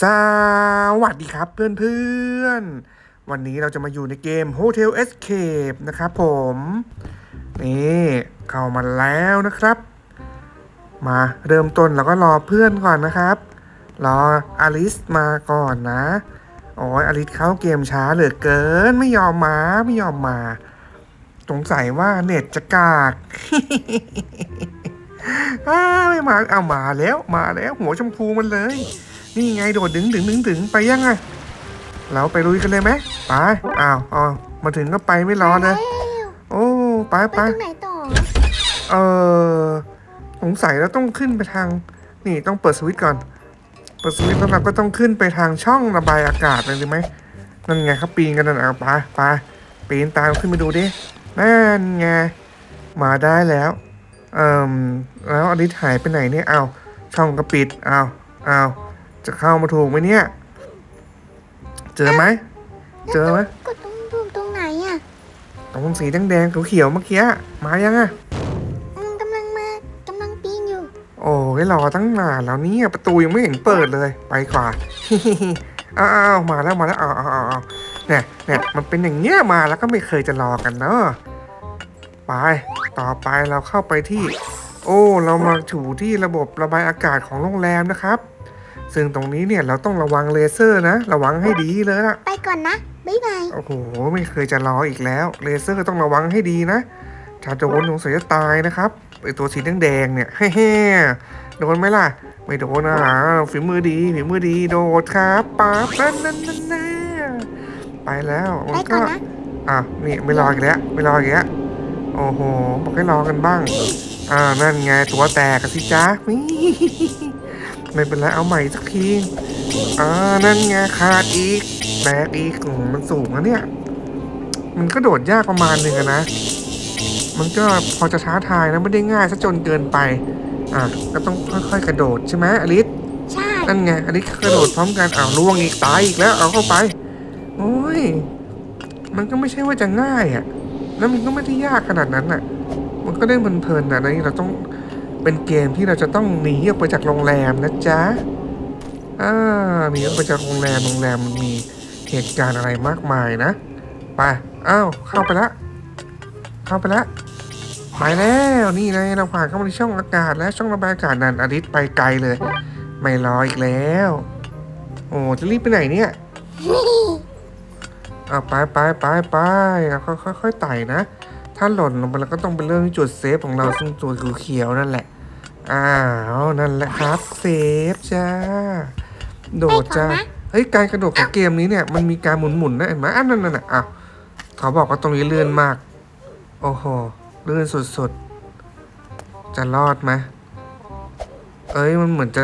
สวัสดีครับเพื่อนๆ วันนี้เราจะมาอยู่ในเกม Hotel Escape นะครับผม นี่เข้ามาแล้วนะครับ มาเริ่มต้นเราก็รอเพื่อนก่อนนะครับ รออลิสมาก่อนนะ โอ้ยอลิสเข้าเกมช้าเหลือเกินไม่ยอมมาไม่ยอมมา สงสัยว่าเน็ตจะกากอ้าไม่มาเอามาแล้วมาแล้วหัวชมพูมันเลย นี่ไงโดดดึงดึงดึงดึงไปยังไงเราไปลุยกันเลยไหมไปอ้าวอ๋อมาถึงก็ไปไม่รอเลยโอ้ไปไปไปตรงไหนต่อเออสงสัยเราต้องขึ้นไปทาง นี่ต้องเปิดสวิตช์ก่อน เปิดสวิตช์แล้วเราก็ต้องขึ้นไปทางช่องระบายอากาศเลยดีไหมนั่นไงเขาปีนกันนั่นเอาไปไปปีนตามขึ้นไปดูดินั่นไงมาได้แล้วเอ่มแล้วอดิษหายไปไหนเนี่ยเอาช่องก็ปิดเอาเอา จะเข้ามาถูกไหมเนี่ย เจอไหม เจอไหมกดตรงปุ่มตรงไหนอะตรงสีแดงๆเขียวๆเมื่อกี้มายังอะอืมกำลังมากำลังปีนอยู่ โอ้ยรอตั้งนานแล้วเนี่ยประตูยังไม่เห็นเปิดเลย ไปกว่าอ้าวมาแล้วมาแล้วอ้าวอ้าวอ้าวเนี่ยเนี่ยมันเป็นอย่างเงี้ยมาแล้วก็ไม่เคยจะรอกันเนอะไปต่อไปเราเข้าไปที่ โอ้ เรามาถูที่ระบบระบายอากาศของโรงแรมนะครับ ซึ่งตรงนี้เนี่ยเราต้องระวังเลเซอร์นะ ระวังให้ดีเลยล่ะไปก่อนนะ บ๊ายบาย โอ้โห ไม่เคยจะรออีกแล้ว เลเซอร์ต้องระวังให้ดีนะถ้าโดนสงสัยจะตายนะครับไอตัวสีแดงๆเนี่ยเฮ้ๆโดนไหมล่ะ ไม่โดนอะฝีมือดีฝีมือดีโดดครับป๊าบนั่นนั่นนั่นนั่นไปแล้วไปมันก่ก็อนนะอะนี่ไม่รออีกแล้วไม่รออีกแล้วโอ้โหบอกให้รอกันบ้างอ่านั่นไงตัวแตกกันสิจ๊ะ ไม่เป็นไรเอาใหม่สักทีอ่านั่นไงขาดอีกแบกอีกโอ้โหมันสูงนะเนี่ย มันก็โดดยากประมาณหนึ่งอะนะ มันก็พอจะท้าทายนะไม่ได้ง่ายซะจนเกินไป อะก็ต้องค่อยๆกระโดดใช่ไหมอลิสใช่นั่นไงอลิสกระโดดพร้อมกันอ้าวล่วงอีกตายอีกแล้วเอาเข้าไปโอ้ยมันก็ไม่ใช่ว่าจะง่ายอะ่ะ แล้วมันก็ไม่ได้ยากขนาดนั้นอะ มันก็ได้เพลินๆนะนี่เราต้อง เป็นเกมที่เราจะต้องหนีออกไปจากโรงแรมนะจ๊ะอ่าหนีออกไปจากโรงแรมโรงแรมมันมีเหตุการณ์อะไรมากมายนะไปอ้าวเข้าไปละ เข้าไปละไปแล้วนี่ไงเราผ่านเข้ามาในช่องอากาศแล้วช่องระบายอากาศนั่นอาทิตย์ไปไกลเลย ไม่รออีกแล้ว โอ้จะรีบไปไหนเนี่ยอะไปไปไปไปแล้วค่อยค่อยๆไต่นะ ถ้าหล่นลงไปแล้วก็ต้องเป็นเรื่องที่จุดเซฟของเราซึ่งตัวเขียวๆนั่นแหละ อ้าวนั่นแหละครับเซฟจ้า โดดจ้า เฮ้ยการกระโดดของเกมนี้เนี่ยมันมีการหมุนๆนะเห็นไหมอันนั้นน่ะอ้าวเขาบอกว่าตรงนี้เลื่อนมาก โอ้โหเลื่อนสุดๆ จะรอดไหมเอ้ยมันเหมือนจะ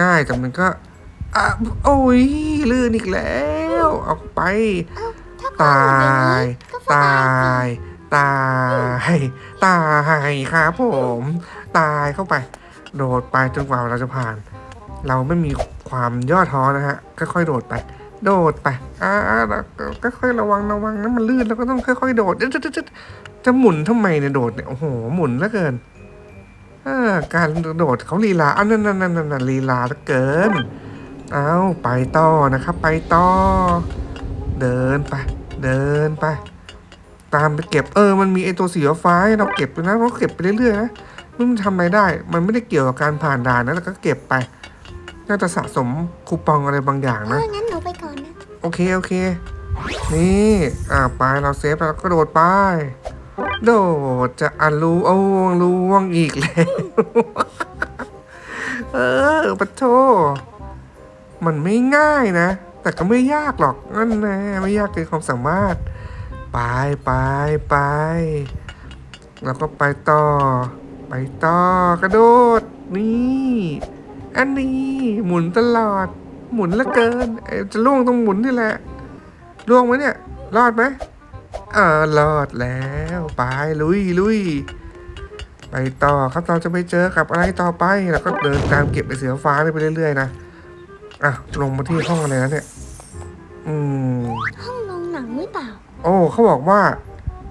ง่ายแต่มันก็อะโอ้ยลื่นอีกแล้ว ออกไปถ้าตายก็สตบาายย ตายตายครับผม ตายเข้าไป โดดไปจนกว่าเราจะผ่าน เราไม่มีความย่อท้อนะฮะค่อยๆโดดไป โดดไปอ่าก็ค่อยๆระวังระวังนะมันลื่นแล้วก็ต้องค่อยๆโดดเอ๊ะจะจะจะจะหมุนทำไมเนี่ยโดดเนี่ยโอ้โหหมุนเหลือเกินอการโดดเขาลีลาอันนั้นนั่นนั่นนั่นลีลาเหลือเกิน เอาไปต่อนะครับ ไปต่อ เดินไป เดินไป ตามไปเก็บเออมันมีไอตัวสีฟ้าให้เราเก็บด้วยนะเราเก็บไปเรื่อยๆนะมันทำอะไรได้ มันไม่ได้เกี่ยวกับการผ่านด่านนะแต่ก็เก็บไป น่าจะสะสมคูปองอะไรบางอย่างเอนะ องั้นหนูไปก่อนนะ โอเค โอเค นี่ อ่าไปเราเซฟแล้วก็โดดไป โดดจะอันรูโอ้วงล่วงอีกแล้ว เออปะโท มันไม่ง่ายนะ แต่ก็ไม่ยากหรอกนั่นแนะไม่ยากเกินความสามารถ ไปไปไปแล้วก็ไปต่อ ไปต่อกระโดด นี่ อันนี้ หมุนตลอด หมุนละเกินจะล่วงตรงหมุนนี่แหละล่วงไหมเนี่ย รอดไหมเออรอดแล้วไปลุยลุยไปต่อครับเราจะไปเจอกับอะไรต่อไป แล้วก็เดินตามเก็บไอเสือฟ้าไปเรื่อยๆนะอะลงมาที่ห้องอะไรนะเนี่ย อ้เขาบอกว่า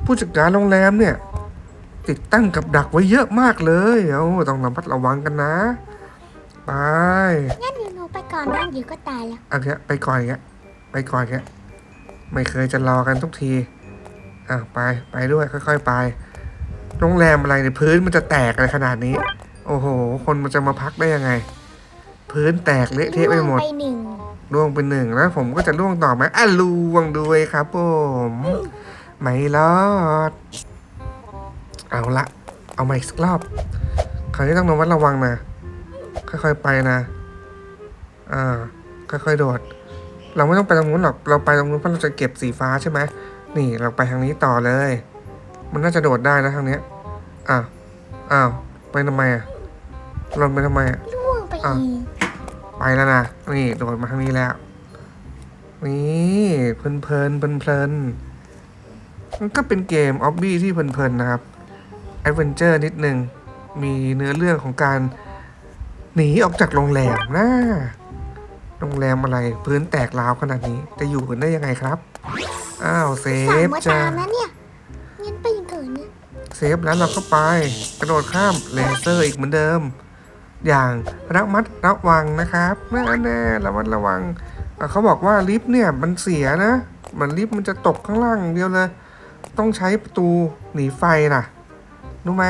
ผู้จัดการโรงแรมเนี่ย ติดตั้งกับดักไว้เยอะมากเลยเอาต้องระมัดระวังกันนะ ไปงั้นเดี๋ยวหนูไปก่อนก่อนนะเดี๋ยวก็ตายแล้วอันเนี้ยไปก่อนอย่างเงี้ยไปก่อนอย่างเงี้ยไม่เคยจะรอกันทุกทีอะไปไปด้วยค่อย ๆ ไป โรงแรมอะไรเนี่ยพื้นมันจะแตกอะไรขนาดนี้ โอ้โห คนมันจะมาพักได้ยังไง พื้นแตกเละเทะไปหมดล่วงไปหนึ่ง ล่วงเป็นหนึ่งแล้วผมก็จะล่วงต่อไหมอะล่วงด้วยครับผมไม่รอด เอาละเอามาอีกสักรอบคราวนี้ต้องระมัดระวังนะค่อยๆไปนะอ่าค่อยๆโดด เราไม่ต้องไปตรงนู้นหรอกเราไปตรงนู้นเพราะเราจะเก็บสีฟ้าใช่ไหมนี่เราไปทางนี้ต่อเลย มันน่าจะโดดได้นะทางเนี้ยอ้าวอ้าวไปทำไมอะหล่นไปทำไมอะล่วงไปอะอีก ไปแล้วนะ นี่โดดมาทางนี้แล้ว นี่เพลินเพลินเพลินเพลินมันก็เป็นเกมออบบี้ที่เพลินเพลินนะครับแอดเวนเจอร์นิดนึง มีเนื้อเรื่องของการหนีออกจากโรงแรมนะโรงแรมอะไรพื้นแตกร้าวขนาดนี้ จะอยู่กันได้ยังไงครับ อ้าวเซสามฟมาจ้าตามนะเนี่ยงั้นไปยังเกินนะเซฟแล้วเราก็ไป กระโดดข้ามเลเซอร์อีกเหมือนเดิม อย่างระมัดระวังนะครับแน่แน่ระมัดระวังอะเขาบอกว่าลิฟต์เนี่ยมันเสียนะ มันลิฟต์มันจะตกข้างล่างอย่างเดียวเลย ต้องใช้ประตูหนีไฟน่ะรู้ไหม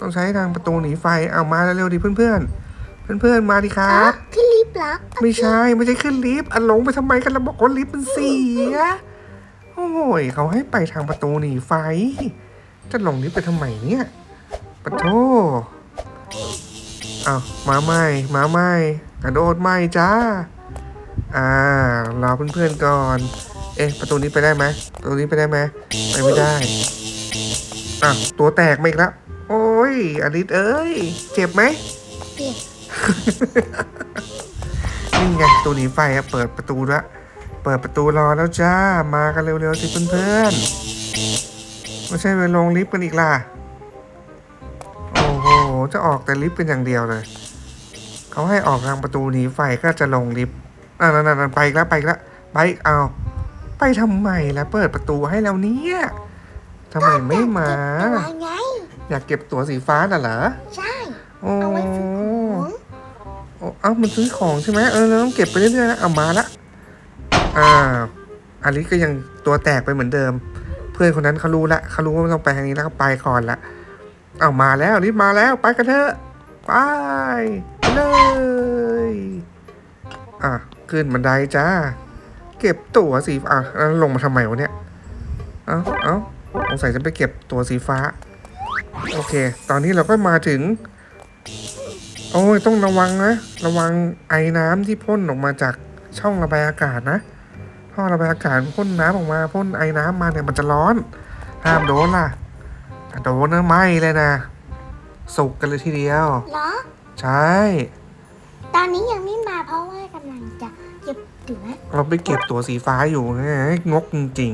ต้องใช้ทางประตูหนีไฟ เอามาเร็วๆดิเพื่อนๆ เพื่อนๆ มาดิครับอะขึ้นลิฟต์เหรอไม่ใช่ไม่ใช่ขึ้นลิฟต์อะหลงไปทำไมกันเราบอกว่าลิฟต์มันเสีย โอ้ยเขาให้ไปทางประตูหนีไฟ จะหลงลิฟต์ไปทำไมเนี่ยปะโท อ้าวมาใหม่ มาใหม่กระโดดใหม่จ้า อ่ารอเพื่อนๆก่อน เอ๊ะประตูนี้ไปได้ไหมประตูนี้ไปได้ไหมไปไม่ได้อะตัวแตกมาอีกแล้วโอ้ยอลิสเอ้ย เจ็บไหมเจ็บนี่ไงตัวหนีไฟอะเปิดประตูละเปิดประตูรอแล้วจ้า มากันเร็วๆสิเพื่อนๆไม่ใช่ไปลงลิฟต์กันอีกล่ะ จะออกแต่ลิฟต์เป็นอย่างเดียวเลยเขาให้ออกทางประตูหนีไฟก็จะลงลิฟต์อ่านั่นๆๆไปอีกแล้วไปอีกแล้วไปอีกเอาไปทำไมล่ะเปิดประตูให้แล้วเนี่ยทำไมไม่มาเก็บตัวไงอยากเก็บตั๋วสีฟ้าน่ะเหรอ ใช่โอ้เอาไว้ซื้อของโอ้เอ้ามันซื้อของใช่ไหมเออเราต้องเก็บไปเรื่อยๆนะเอามาละอ้าวอลิสก็ยังตัวแตกไปเหมือนเดิม เพื่อนคนนั้นเขารู้ละเขารู้ว่าต้องไปทางนี้แล้วก็ไปก่อนละเอามาแล้วอลิสมาแล้วไปกันเถอะไปไปเลยอะขึ้นบันไดจ้า เก็บตั๋วสีอะแล้วลงมาทำไมวะเนี่ยเอ้าเอ้าสงสัยจะไปเก็บตั๋วสีฟ้า โอเค ตอนนี้เราก็มาถึง โอ้ยต้องระวังนะ ระวังไอ้น้ำที่พ่นออกมาจากช่องระบายอากาศนะท่อระบายอากาศพ่นน้ำออกมาพ่นไอ้น้ำมาเนี่ยมันจะร้อนห้ามโดนล่ะ โดนนะไหมเลยนะ สุกกันเลยทีเดียว เหรอ ใช่ ตอนนี้ยังไม่มาเพราะว่ากำลังจะเก็บตั๋วเราไปเก็บตั๋วสีฟ้าอยู่ไงงกจริง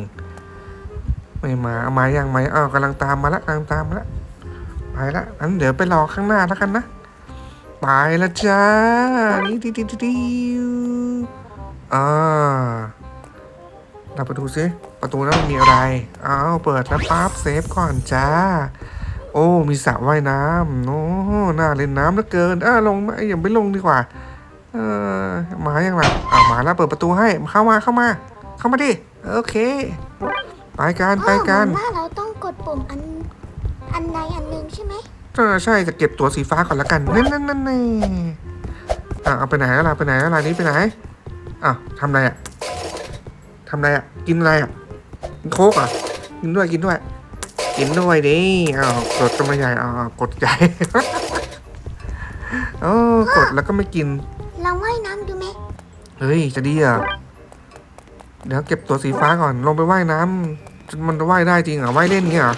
ๆไม่มาเอามายังไหมอ้าวกำลังตามมาละกำลังตามมาละไปละงั้นเดี๋ยวไปรอข้างหน้าแล้วกันนะไปละจ้านี่ดิดิดิดิวอ่าเราไปดูซิ ประตูนั้นมันมีอะไร อ้าว เปิดแล้วปั๊บเซฟก่อนจ้า โอ้ มีสระว่ายน้ำโอ้น่าเล่นน้ำเหลือเกินอ่าลงมาอย่าไปลงดีกว่า เออมายังไงอ่ามาแล้วเปิดประตูให้ เข้ามา เข้ามา เข้ามาดิ โอเค ไปกัน ไปกันอ๋อเหมือว่าเราต้องกดปุ่มอัน อันใดอันหนึ่งใช่ไหมเออใช่ จะเก็บตัวสีฟ้าก่อนละกัน นั่นนั่นนั่นนี่อะเอาไปไหนแล้วล่ะไปไหนแล้วล่ะนี่ไปไหน อะทำอะไรอะทำอะไรอะ กินอะไรอะกิน โค้กอะกินด้วยกินด้วย กินด้วยดิอ้าวกดกันมาใหญ่อ้าวกดใหญ่โอ้กดแล้วก็ไม่กิน เราว่ายน้ำดูไหมเฮ้ยจะดีอะเดี๋ยวเก็บตัวสีฟ้าก่อนลงไปว่ายน้ำจนมันจะว่ายได้จริงเหรอว่ายเล่นเงี้ยเหรอ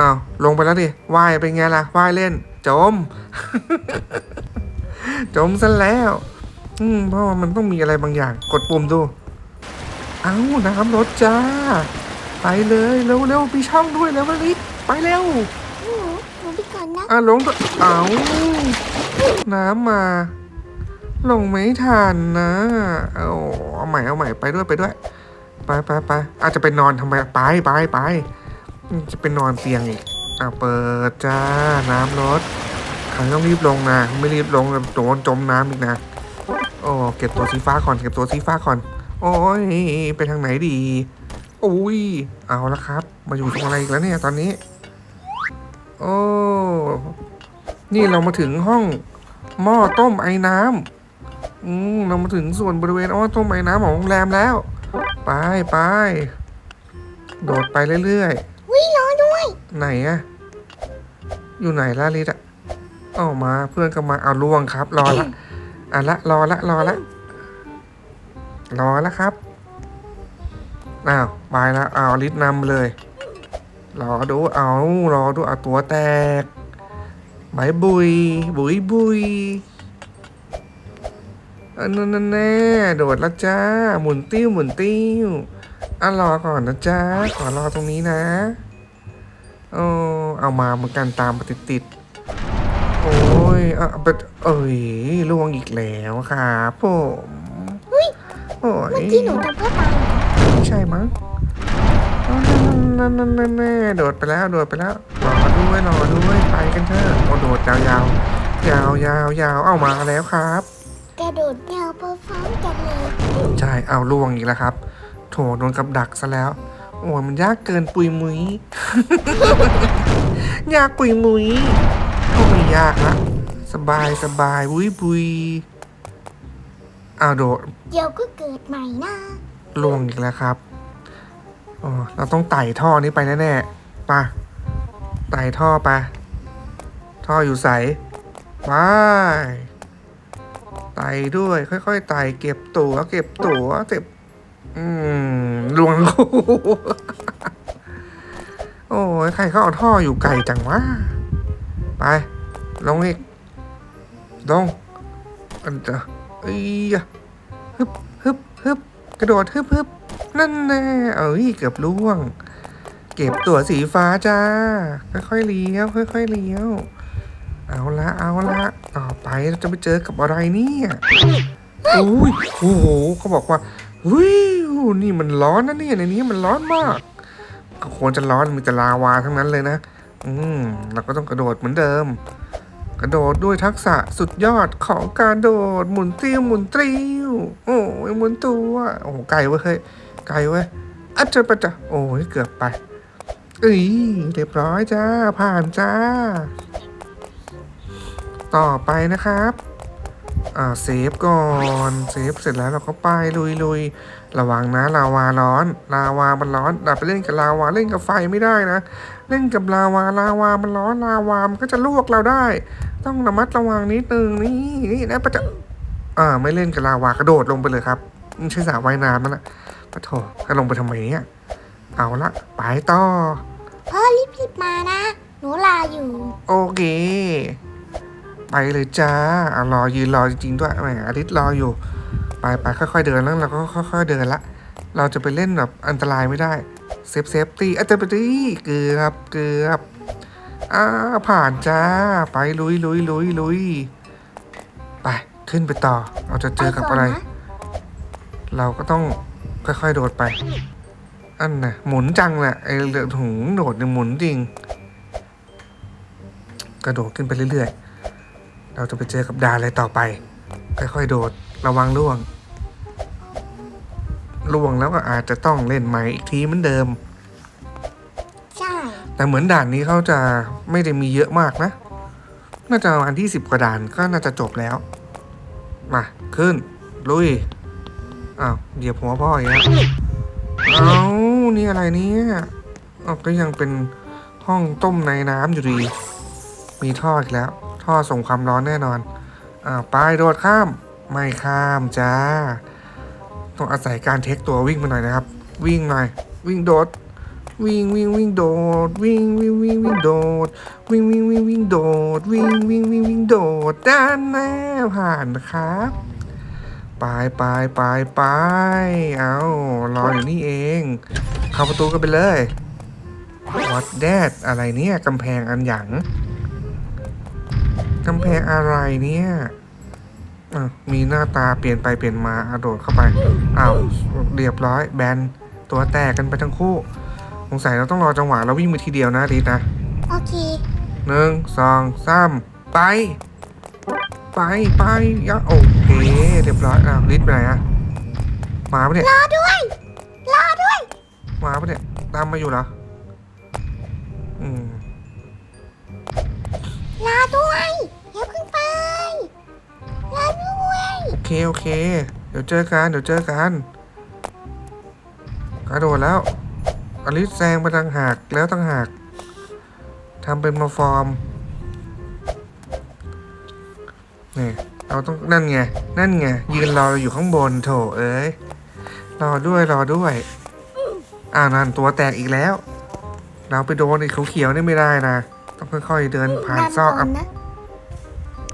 อ้าวลงไปแล้วดิว่ายเป็นไงล่ะว่ายเล่น จม จมซะแล้ว อืมเพราะว่ามันต้องมีอะไรบางอย่าง กดปุ่มดู เอ้าน้ำรถจ้า ไปเลยเร็วเร็วมีช่องด้วยแล้วมาลิไปเร็วหนูหนูไปก่อนนะอะลงก็เอาน้ำมา ลงไม่ทันนะเอาเอาใหม่เอาใหม่ไปด้วยไปด้วยไปไปไปอาจจะไปนอนทำไมไปไปไปอืมจะไปนอนเตียงอีกอะเปิดจ้าน้ำรถใครต้องรีบลงนะไม่รีบลงโดนจมน้ำอีกนะโอ้เก็บตัวสีฟ้าก่อนเก็บตัวสีฟ้าก่อน โอ้ยไปทางไหนดีอุ้ยเอาละครับ มาอยู่ตรงอะไรอีกแล้วเนี่ยตอนนี้ โอ้นี่เรามาถึงห้องหม้อต้มไอ้น้ำอืมเรามาถึงส่วนบริเวณหม้อต้มไอ้น้ำของโรงแรมแล้ว ไปไปโดดไปเรื่อยๆวิรอด้วย ไหนอะอยู่ไหนล่ะลิดอะออกมาเพื่อนก็มาเอาล่วงครับ รอละอะละรอละรอละ รอและครับอ้าวบายละเอาลิดนำเลย รอดูเอารอดูเอาตัวแตกบายบุย บุยบุยอันนั้นแน่โดดล้วจ้า หมุนติ้วหมุนติ้วอะรอก่อนนะจ้าขอรอตรงนี้นะโอ้เอามาเหมือนกันตามมาติดติดโอ้ยเอาเอเอ้ยล่วงอีกแล้วครับผม อ้ยเมื่อกี้หนูจะพ่อตายไม่ใช่มั้งอ๋อนั่นนั่นนั่นแน่โดดไปแล้วโดดไปแล้วรอด้วยรอด้วยไปกันเถอะโอ้โดดยาวยาวยาวยาวยาวเอามาแล้วครับ กระโดดยาวพร้อมๆกันเลยใช่เอาล่วงอีกแล้วครับ โถโดนกับดักซะแล้ว โอ้ยมันยากเกินปุยมุยยากปุยมุยก็ไม่ยากละสบายสบายวุ้ยปุยเอาโดดเดี๋ยวก็เกิดใหม่นะล่วงอีกแล้วครับอ๋อเราต้องไต่ท่อนี้ไปแน่ๆไปะไต่ท่อไป ท่ออยู่ใสไปไต่ด้วย ค่อยๆไต่เก็บตัวเก็บตัวเก็บอืมลวงคู่โอ้ยใครเขาเอาท่ออยู่ไกลจังวะไป ลงอีก ลงอันเดอ เอ้ยฮึบฮึบฮึบกระโดดฮึบฮึบนั่นแน่เอ้ยเกือบล่วง เก็บตัวสีฟ้าจ้า ค่อยๆเลี้ยวค่อยๆเลี้ยว เอาละเอาละต่อไปเราจะไปเจอกับอะไรเนี่ยอุ้ยโอ้โหเขาบอกว่าวิวนี่มันร้อนนะเนี่ยในนี้มันร้อนมากก็ควรจะร้อนมีแต่ลาวาทั้งนั้นเลยนะ อืมเราก็ต้องกระโดดเหมือนเดิม กระโดดด้วยทักษะสุดยอดของการโดดหมุนติ้วหมุนติ้วโอ้ยหมุนตัวโอ้โไกลเว้ยเฮ้ยไกลเว้ยอัจจะปะจะโอ้ยเกือบไปเอ้ยเรียบร้อยจ้า ผ่านจ้า ต่อไปนะครับอ่าเซฟก่อนเซฟเสร็จแล้วเราก็ไปลุยลุยระวังนะลาวาร้อน ลาวามันร้อนอย่าไปเล่นกับลาวาเล่นกับไฟไม่ได้นะ เล่นกับลาวาลาวามันร้อนลาวามันก็จะลวกเราได้ ต้องระมัดระวังนิดนึงนี่นี่นะปะจะอ่า ไม่เล่นกับลาวากระโดดลงไปเลยครับไม่ใช่สระว่ายน้ำนั่นแหละปะโถจะลงไปทำไมเนี่ยเอาละไปต่อพ่อรีบๆมานะ หนูลาอยู่ โอเค ไปเลยจ้าอะรอยืนรอจริงๆด้วยแหมอาทิตย์รออยู่ ไปไปค่อยๆเดินแล้วเราก็ค่อย ๆเดินละ เราจะไปเล่นแบบอันตรายไม่ได้เซฟเซฟตี้อัตเตอร์ตี้เกือบเกือบ อ่าผ่านจ้า ไปลุยลุยลุยลุยไปขึ้นไปต่อ เราจะเจอกับอะไรไปก่อนนะเราก็ต้องค่อยๆโดดไป อันน่ะ หมุนจังแหละไอ้เรือถุงโดดเนี่ยหมุนจริง กระโดดขึ้นไปเรื่อยๆ เราจะไปเจอกับดานอะไรต่อไป ค่อยๆโดดระวังล่วงล่วงแล้วก็อาจจะต้องเล่นใหม่อีกทีเหมือนเดิมใช่ แต่เหมือนด่านนี้เขาจะไม่ได้มีเยอะมากนะ น่าจะประมาณที่สิบกว่าด่านก็น่าจะจบแล้ว มา ขึ้น ลุย อ้าวเหยียบหัวพ่ออีกแล้วเอ้านี่อะไรเนี่ยอ้ก็ยังเป็นห้องต้มในน้ำอยู่ดี มีท่ออีกแล้ว ท่อส่งความร้อนแน่นอนอ้าวไปโดดข้าม ไม่ข้ามจ้า ต้องอาศัยการเทคตัววิ่งมาหน่อยนะครับ วิ่งหน่อย วิ่งโดด วิ่งวิ่งวิ่งโดด วิ่งวิ่งวิ่งวิ่งโดด วิ่งวิ่งวิ่งวิ่งโดด วิ่งวิ่งวิ่งวิ่งโดดด้านหน้าผ่านนะครับไปไปไปไปเอารออยู่นี่เอง เข้าประตูกันไปเลยวัดแดดอะไรเนี่ยกำแพงอันหยังกำแพงอะไรเนี่ยมีหน้าตาเปลี่ยนไปเปลี่ยนมาอโดดเข้าไปอ้าวเรียบร้อยแบนตัวแตกกันไปทั้งคู่ สงสัยเราต้องรอจังหวะเราวิ่งไปทีเดียวนะดีนะโอเคหนึ่งสองสามไป ไปไปยะโอเคเรียบร้อยอ้าวลิฟต์ไปไหนอะมาปะเนี่ยรอด้วยรอด้วยมาปะเนี่ยตามมาอยู่เหรออืมรอด้วยอย่าเพิ่งไปรอด้วยโอเคโอเค เดี๋ยวเจอกันเดี๋ยวเจอกันกระโดดแล้ว อลิสแซงไปทางหากแล้วต่างหากทำเป็นมาฟอร์มนี่เราต้องนั่นไง นั่นไง ยืนรออยู่ข้างบนโถเอ้ย รอด้วยรอด้วย อ่านั่นตัวแตกอีกแล้ว เราไปโดนไอ้เขียวๆนี่ไม่ได้นะ ต้องค่อยๆเดินผ่านซอกดัอะนนะ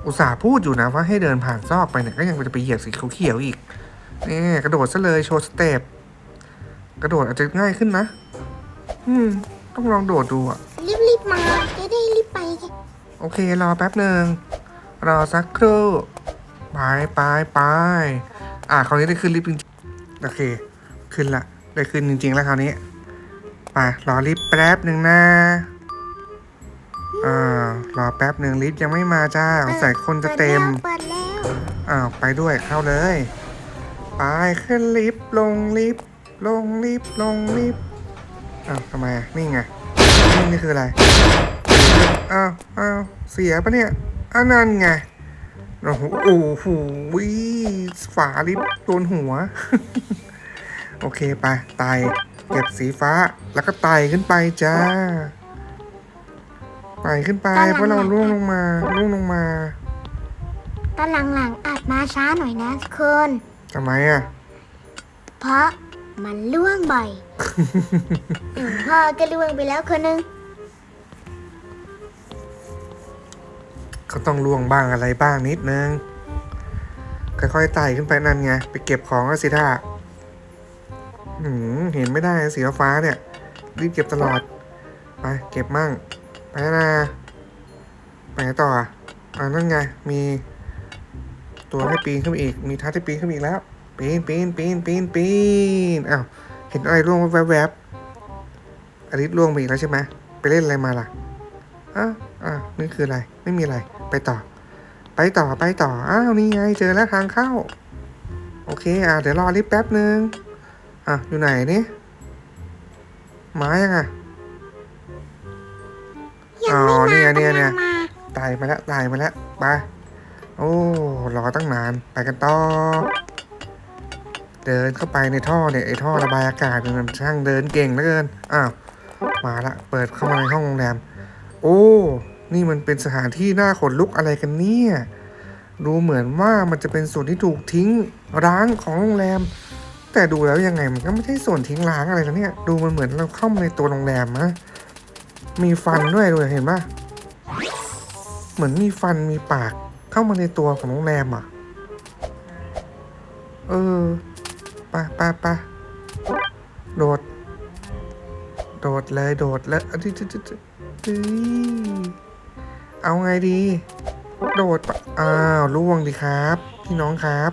อุตส่าห์พูดอยู่นะว่าให้เดินผ่านซอกไปเนี่ยก็ยังจะไปเหยียบสีเขียวๆอีกนี่กระโดดซะเลยโชว์สเต็ปกระโดดอาจจะง่ายขึ้นนะ อืม ต้องลองโดดดูอะ รีบๆมาจะได้รีบไปไงโอเค รอแป๊บหนึ่ง รอสักครู่ ไปไปไปอะคราวนี้ได้ขึ้นลิฟต์จริงๆโอเค ขึ้นละ ได้ขึ้นจริง ๆ แล้วคราวนี้ไปรอลิฟต์แป๊บหนึ่งนะอ่ารอแป๊บหนึ่งลิฟต์ยังไม่มาจ้าใส่คนจะเต็ม เปิดแล้วอ้าวไปด้วยเข้าเลย ไปขึ้นลิฟต์ลงลิฟต์ลงลิฟต์ลงลิฟต์ อ้าวทำไมอะนี่ไงนี่นี่คืออะไรอ้าวอ้าวเสียปะเนี่ยอันนั่นไงโอ้โหโอ้โหฝาลิฟต์โดนหัว โอเคไปไต่เก็บสีฟ้าแล้วก็ไต่ขึ้นไปจ้าไต่ขึ้นไปเพราะเราล่วงลงมาล่วงลงมาตอนหลังๆอาจมาช้าหน่อยนะทุกคนทำไมอะ เพราะมันล่วงบ่อยอืม พ่อก็ล่วงไปแล้วคนหนึงเขาต้องล่วงบ้างอะไรบ้างนิดนึง ค่อยๆไต่ขึ้นไปนั่นไง ไปเก็บของก็สิท่าหืมเห็นไม่ได้สีฟ้าเนี่ย รีบเก็บตลอด ไปเก็บมั่ง ไปนะไปไหนต่ออะอ่านั่นไง มีตัวให้ปีนขึ้นอีก มีทัดให้ปีนขึ้นอีกแล้ว ปีนปีนปีนปีนปีนอ้าว ห็นอะไรร่วงแวบๆอลิสร่วงไปอีกแล้วใช่ไหมไปเล่นอะไรมาล่ะอ้าอะนี่คืออะไร ไม่มีอะไร ไปต่อ ไปต่อ ไปต่อ อ้าว นี่ไง เจอแล้วทางเข้า โอเค อะเดี๋ยวรอลิฟต์แป๊บนึง อะ อยู่ไหนนี่มายังอะยังอ๋อเนี่ยเนี่ยเนี่ยตายมาแล้วตายมาแล้วไป โอ้ รอตั้งนาน ไปกันต่อ เดินเข้าไปในท่อเนี่ยไอท่อระบายอากาศมันช่างเดินเก่งเหลือเกินอ้าวมาละเปิดเข้ามาในห้องโรงแรม โอ้ นี่มันเป็นสถานที่น่าขนลุกอะไรกันเนี่ยดูเหมือนว่ามันจะเป็นส่วนที่ถูกทิ้งร้างของโรงแรม แต่ดูแล้วยังไงมันก็ไม่ใช่ส่วนทิ้งร้างอะไรนะเนี่ยดูมันเหมือนเราเข้ามาในตัวโรงแรมนะมีฟันด้วยดูเห็นปะเหมือนมีฟันมีปากเข้ามาในตัวของโรงแรมอะ เออ ปไปไปโดด โดดเลยโดดแล้วอันนี้จะจะจะเอาไงดี โดดปะอ้าวล่วงดีครับ พี่น้องครับ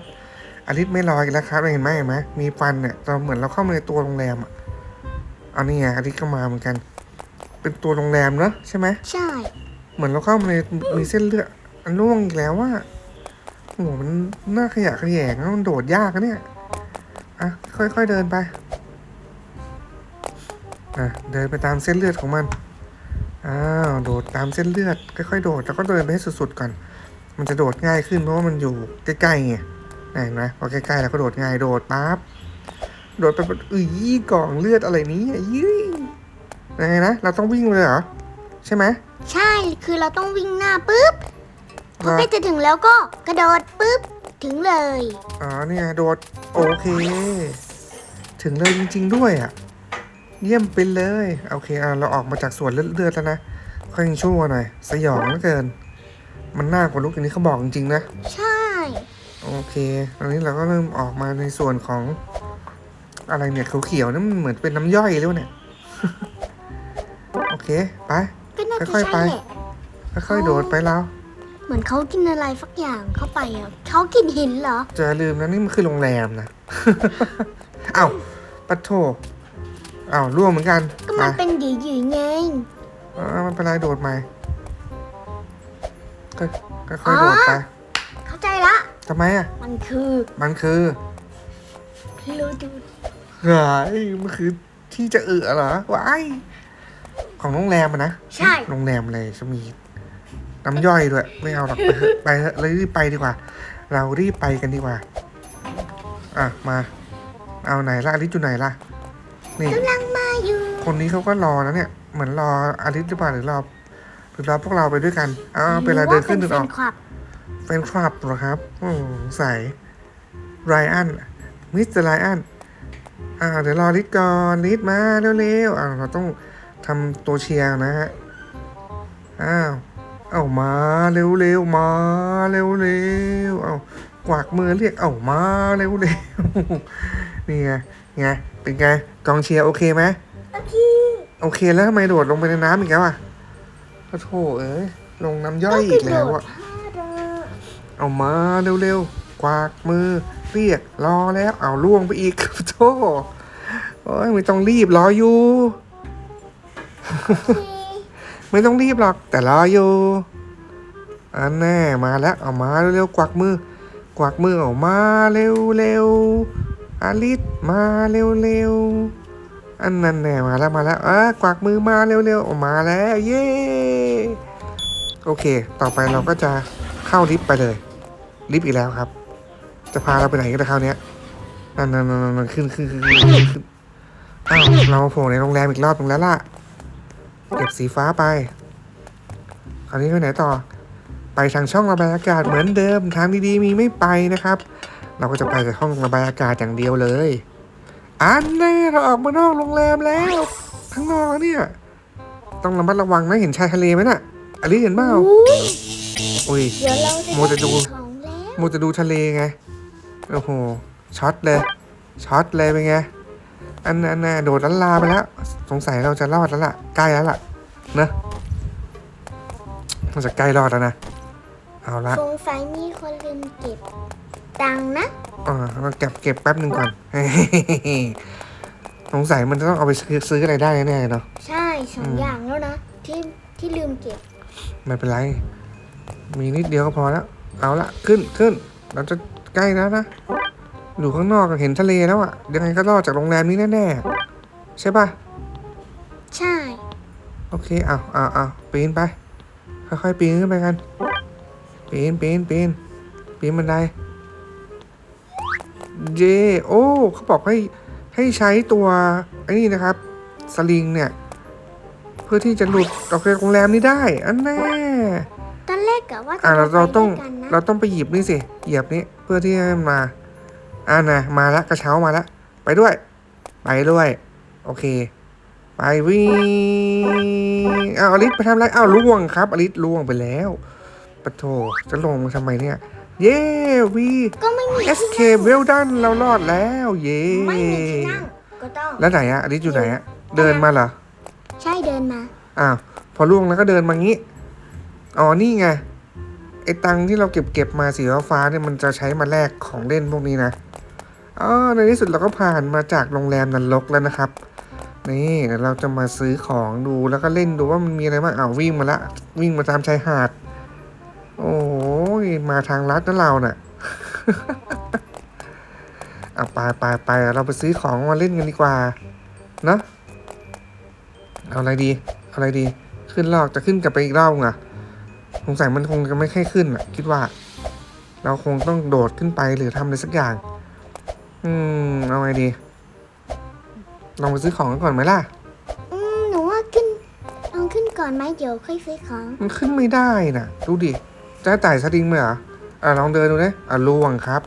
อลิสไม่รออีกแล้วครับเห็นไหมเห็นไหมมีฟันเนี่ยเราเหมือนเราเข้ามาในตัวโรงแรมอะเอานี่ไงอลิสก็มาเหมือนกัน เป็นตัวโรงแรมเนอะใช่ไหมใช่ เหมือนเราเข้ามาในมีเส้นเลือดอันล่วงอีกแล้วว่าโอ้โหมันน่าขยะแขยงนะมันโดดยากนะเนี่ย อะ ค่อยๆเดินไป อะ เดินไปตามเส้นเลือดของมัน อ้าว โดดตามเส้นเลือด ค่อยๆโดด แล้วก็เดินไปให้สุดๆก่อน มันจะโดดง่ายขึ้นเพราะว่ามันอยู่ใกล้ๆไงเห็นไหมพอใกล้ๆแล้วก็โดดง่าย โดดปั๊บ โดดไปแบบอุ้ยกล่องเลือดอะไรนี้อะยี่ยังไงนะ เราต้องวิ่งเลยเหรอ ใช่ไหม ใช่ คือเราต้องวิ่งหน้าปุ๊บพอเหรอใกล้จะถึงแล้วก็กระโดดปุ๊บ ถึงเลย อ๋อเนี่ยโดดโอเค ถึงเลยจริง ๆ ด้วยอะ เยี่ยมไปเลย โอเคอะเราออกมาจากสวนเลือดๆแล้วนะค่อยยังชั่วหน่อย สยองเหลือเกิน มันน่ากว่าลุกอย่างนี้เขาบอกจริงๆนะ ใช่ โอเคตอนนี้เราก็เริ่มออกมาในส่วนของ อะไรเนี่ยเขียวๆนั่นมันเหมือนเป็นน้ำย่อยหรือเปล่าเนี่ย โอเค ไป ก็น่าจะค่อยๆไปใช่แหละ ค่อยๆโดดไปแล้ว เหมือนเขากินอะไรสักอย่างเข้าไปอะเขากินหินเหรอ จะลืมนะนี่มันคือโรงแรมนะ เอ้าปัดโถเอ้าร่วงเหมือนกันก็มันมาเป็นหยืยๆไงอ่ามันเป็นไรโดดใหม่ก็ก็ค่อยๆโดดไปเข้าใจละทำไมอะ มันคือ มันคือรูดูดเฮ้ยมันคือที่จะเอือเหรอว้ายของโรงแรมอะนะ ใช่ โรงแรมเลยจะมี น้ำย่อยด้วยไม่เอาหรอกไปเถอะไปเถอะเรารีบไปดีกว่า เรารีบไปกันดีกว่า อะมา เอาไหนล่ะอลิสอยู่ไหนล่ะนี่ กำลังมาอยู่คนนี้เขาก็รอนะเนี่ย เหมือนรออลิสหรือเปล่าหรือรอหรือรอพวกเราไปด้วยกันอ้าวเป็นอะไรเดินขึ้นเดินออกหรืว่าป็แฟคลับแฟนคลับเหรอครับโอ้ใส่ไรอัน มิสเตอร์ไรอัน อ่า เดี๋ยวรอลิศก่อนลิศมาเร็วๆอ่าเราต้องทำตัวเชียร์นะฮะ อ้าว เอามาเร็วๆมาเร็วๆเอากวักมือเรียกเอามาเร็วๆนี่ไงไงเป็นไงกองเชียร์โอเคไหมโอเคโอเคแล้วทำไมโดดลงไปในน้ำอีกแล้วอะโอ้โถเอ้ยลงน้ำย่อยอีกแล้วอะเอามาเร็วๆกวากมือเรียกรอแล้วเอาล่วงไปอีกโธ่โอ้ยไม่ต้องรีบรออยู่ ไม่ต้องรีบหรอก แต่รออยู่อันแน่มาแล้วเอามาเร็วๆกวักมือ กวักมือออกมาเร็วๆอาลิสมาเร็วๆอันนั้นแน่มาแล้วมาแล้วอะกวักมือมาเร็วๆออกมาแล้วเย้โอเค ต่อไปเราก็จะเข้าลิฟต์ไปเลย ลิฟต์อีกแล้วครับ จะพาเราไปไหนกันนคราวนี้ยนั่นนั่นนั่นนั่นขึ้นขึ้นขึ้นขึ้นอ้าวเราโผล่ในโรงแรมอีกรอบนึงแล้วล่ะ เก็บสีฟ้าไปคราวนี้ไปไหนต่อ ไปทางช่องระบายอากาศเหมือนเดิมทางดีๆมีไม่ไปนะครับ เราก็จะไปแต่ห้องระบายอากาศอย่างเดียวเลยอันแน่เราออกมานอกโรงแรมแล้วข้างนอกเนี่ย ต้องระมัดระวังนะเห็นชายทะเลไหมน่ะอลิเห็นเปล่าอุ้ยเดี๋ยวเราจะโมจะดูของแล้วมูจะดูทะเลไงโอ้โหช็อตเลยช็อตเลยเป็นไง อันนั้นน่ะโดดลันลาไปแล้ว สงสัยเราจะรอดแล้วล่ะ ใกล้แล้วล่ะเนอะมันจะใกล้รอดแล้วนะ เอาละสงสัยมีคนลืมเก็บตังค์นะอ่าเราเก็บเก็บแป๊บหนึ่งก่อน สงสัยมันจะต้องเอาไปซื้อซื้ออะไรได้แน่ๆเนาะ ใช่สองอืมอย่างแล้วนะที่ที่ลืมเก็บ ไม่เป็นไร มีนิดเดียวก็พอแล้ว เอาละขึ้นขึ้น เราจะใกล้แล้วนะ อยู่ข้างนอกก็เห็นทะเลแล้วอะยังไงก็รอดจากโรงแรมนี้แน่ๆ ใช่ปะใช่ โอเคเอาเอาเอาปีนไป ค่อยๆปีนขึ้นไปกัน ปีนปีนปีนปีนบันได เยโอ้เขาบอกให้ให้ใช้ตัวไอ้นี่นะครับ สลิงเนี่ย เพื่อที่จะหลุดออกจากโรงแรมนี้ได้ อันแน่ตอนแรกกะว่าจะอ่าเราไปเราต้องด้วยกันนะ เราต้องไปหยิบนี่สิ เหยียบนี้เพื่อที่ให้มันมา อ่านะมาละกระเช้ามาละไปด้วย ไปด้วย โอเค ไปวิ่งอ้าวอลิสไปทำอะไรอ้าวล่วงครับอลิสล่วงไปแล้วปะโถจะลงมาทำไมเนี่ย เย้วีก็ไม่มีที่ escape well done เรารอดแล้ว เย้ไม่มีที่นั่งก็ต้องแล้วไหนอะอลิสอยู่ไหนอะเดินมาเหรอใช่เดินมาอ้าวพอล่วงแล้วก็เดินมางี้อ๋อนี่ไง ไอ้ตังที่เราเก็บเก็บมาสีฟ้าเนี่ยมันจะใช้มาแลกของเล่นพวกนี้นะอ๋อในที่สุดเราก็ผ่านมาจากโรงแรมนันลกแล้วนะครับ นี่เดี๋ยวเราจะมาซื้อของดูแล้วก็เล่นดูว่ามันมีอะไรบ้างอ้าววิ่งมาละ วิ่งมาตามชายหาด โอ้ยมาทางลัดนะเราเน่ะเอาไปไปไปเราไปซื้อของมาเล่นกันดีกว่าเนอะเอาอะไรดี เอาอะไรดี ขึ้นรอบจะขึ้นกลับไปอีกรอบอะ สงสัยมันคงจะไม่ค่อยขึ้นอะ คิดว่า เราคงต้องโดดขึ้นไปหรือทำอะไรสักอย่าง อืม เอาไงดี ลองไปซื้อของกันก่อนไหมล่ะ อืมหนูว่าขึ้นลองขึ้นก่อนไหมเดี๋ยวค่อยซื้อของมันขึ้นไม่ได้น่ะ ดูดิจะไต่สลิงไหมเหรออะลองเดินดูนะอะล่วงครับ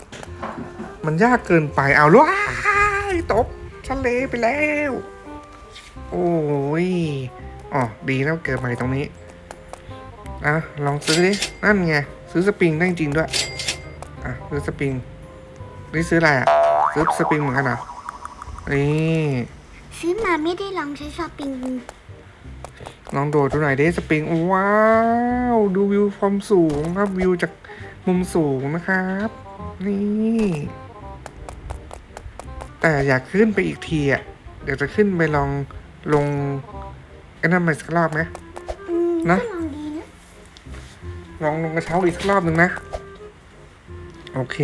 มันยากเกินไปเอาล่วงตกทะเลไปแล้ว โอ้ยอ๋อดีแล้วเกิดใหม่ตรงนี้ อะลองซื้อดิ นั่นไง ซื้อสปริงได้จริงด้วย อะซื้อสปริง นี่ซื้ออะไรอะ ซื้อสปริงเหมือนกันเหรอ นี่ซื้อมาไม่ได้ลองใช้ช้อปปิ้งลองโดดดูหน่อยเด้สปริง ว้าว ดูวิวความสูงครับวิวจากมุมสูงนะครับ นี่ แต่อยากขึ้นไปอีกทีอะ เดี๋ยวจะขึ้นไปลองลงไอ้นั่นไปสักรอบไหมอืมนะก็ ลองดีนะลองลงกระเช้าอีกสักรอบหนึ่งนะ โอเค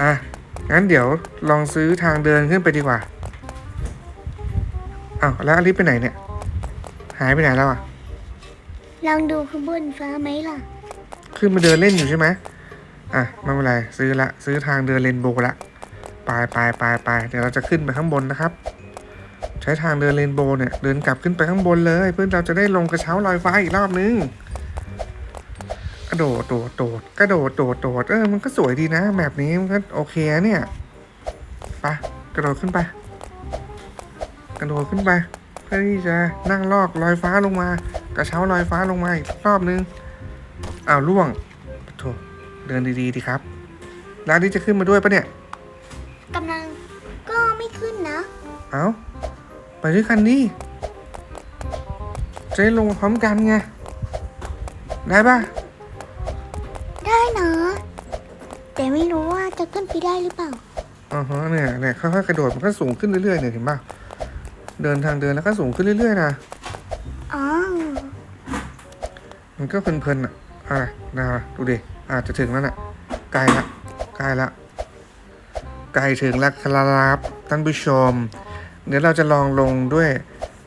อะ งั้นเดี๋ยวลองซื้อทางเดินขึ้นไปดีกว่าอ้าวแล้วอลิสไปไหนเนี่ย หายไปไหนแล้วอะ ลองดูข้างบนฟ้าไหมล่ะ ขึ้นมาเดินเล่นอยู่ใช่ไหมอะไม่เป็นไรซื้อละ ซื้อทางเดินเรนโบว์ละไปไปไปไปเดี๋ยวเราจะขึ้นไปข้างบนนะครับ ใช้ทางเดินเรนโบว์เนี่ย เดินกลับขึ้นไปข้างบนเลย เพื่อเราจะได้ลงกระเช้าลอยฟ้าอีกรอบนึง กระโดดโดดโดดกระโดดโดดโดดเออมันก็สวยดีนะแบบนี้มันก็โอเคนะเนี่ยไปกระโดดขึ้นไป กระโดดขึ้นไปเพื่อที่จะนั่งลอกลอยฟ้าลงมา กระเช้าลอยฟ้าลงมาอีกรอบนึงอ้าวล่วงโถเดินดีๆดีครับ แล้วนี่จะขึ้นมาด้วยปะเนี่ยกำลังก็ไม่ขึ้นนะเอาไปด้วยกันดิจะได้ลงมาพร้อมกันไงได้ปะ ได้นะ แต่ไม่รู้ว่าจะขึ้นไปได้หรือเปล่าอ๋อฮะเนี่ยเนี่ยค่อยๆกระโดดมันก็สูงขึ้นเรื่อยๆเนี่ยเห็นปะเดินทางเดินแล้วก็สูงขึ้นเรื่อยๆนะอ๋อมันก็เพลินๆอะอะนะดูดิอาจจะถึงแล้วน่ะใกล้ละใกล้ละใกล้ถึงแล้วครับท่านผู้ชม เดี๋ยวเราจะลองลงด้วย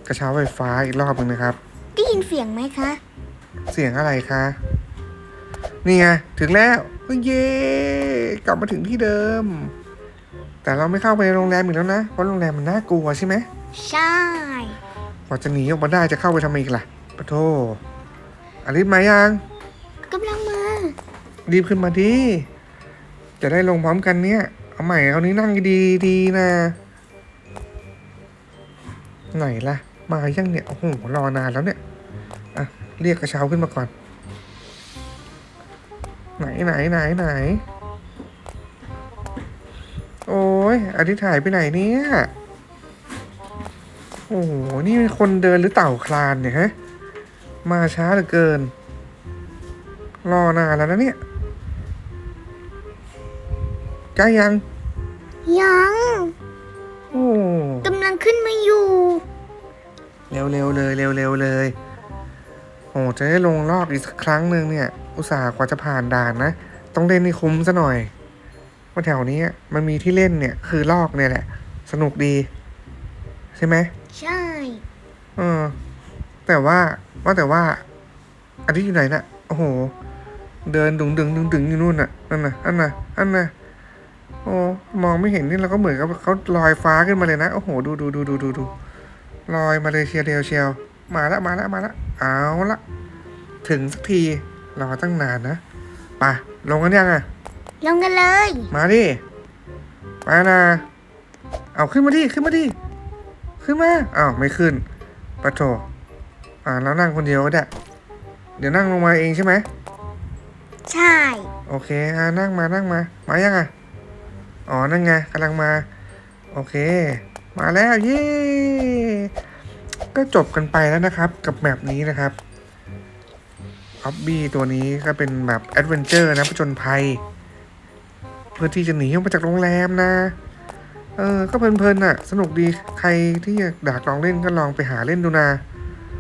กระเช้าไฟฟ้าอีกรอบหนึงนะครับ ได้ยินเสียงไหมคะ เสียงอะไรคะ นี่ไงถึงแล้วเย้กลับมาถึงที่เดิม แต่เราไม่เข้าไปในโรงแรมอีกแล้วนะเพราะโรงแรมมันน่ากลัวใช่ไหมใช่กว่าจะหนีออกมาได้จะเข้าไปทำไมอีกล่ะปะโทอารีบมายังกำลังมารีบขึ้นมาดิจะได้ลงพร้อมกันเนี่ยเอาใหม่เอานี้นั่งดีดีๆนะ ไหนล่ะ มายังเนี่ยโอ้โหรอนานแล้วเนี่ยอะเรียกกระเช้าขึ้นมาก่อน ไหนไหนไหนไหน โอ้ยอธิษฐายไปไหนเนี่ย โอ้โห นี่เป็นคนเดินหรือเต่าคลานเนี่ยฮะ มาช้าเหลือเกิน รอนานแล้วนะเนี่ยใกล้ยัง ยังโอ้กำลังขึ้นมาอยู่ เร็วเร็วๆเลยเร็วเร็วๆเลย โอ้จะได้ลงรอบอีกสักครั้งหนึ่งเนี่ย อุตส่าห์กว่าจะผ่านด่านนะ ต้องเล่นให้คุ้มซะหน่อย ว่าแถวนี้มันมีที่เล่นเนี่ย คือลอกเนี่ยแหละ สนุกดี ใช่ไหมใช่เออแต่ว่าว่าแต่ว่า อันที่อยู่ไหนน่ะ โอ้โห เดินดึงดึงดึงดึงอยู่นู่นน่ะนั่นน่ะอันน่ะอันน่ะโอ้มองไม่เห็นนี่เราก็เหมือนกับเขาลอยฟ้าขึ้นมาเลยนะ โอ้โห ดูดูดูดูดูดูลอยมาเลยเชียวเดียวเชียว มาละมาละมาละเอาละถึงสักที รอตั้งนานนะไปลงกันยังอะ ลงกันเลย มาดิไปนะ เอาขึ้นมาดิ ขึ้นมาดิ ขึ้นมาอ้าวไม่ขึ้นปะโถอ่าแล้วนั่งคนเดียวก็ได้ เดี๋ยวนั่งลงมาเองใช่ไหม ใช่ โอเคอ่านั่งมานั่งมา มายังอะ อ๋อ นั่นไงกำลังมา โอเค มาแล้วเย้ก็จบกันไปแล้วนะครับ กับแมปนี้นะครับ ฮอบบี้ตัวนี้ก็เป็นแบบแอดเวนเจอร์นะผจญภัย เพื่อที่จะหนีออกมาจากโรงแรมนะ เออ ก็เพลินๆน่ะ สนุกดีใครที่อยากลองเล่นก็ลองไปหาเล่นดูนะ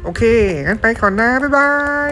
โอเค งั้นไปก่อนนะ บ๊ายบาย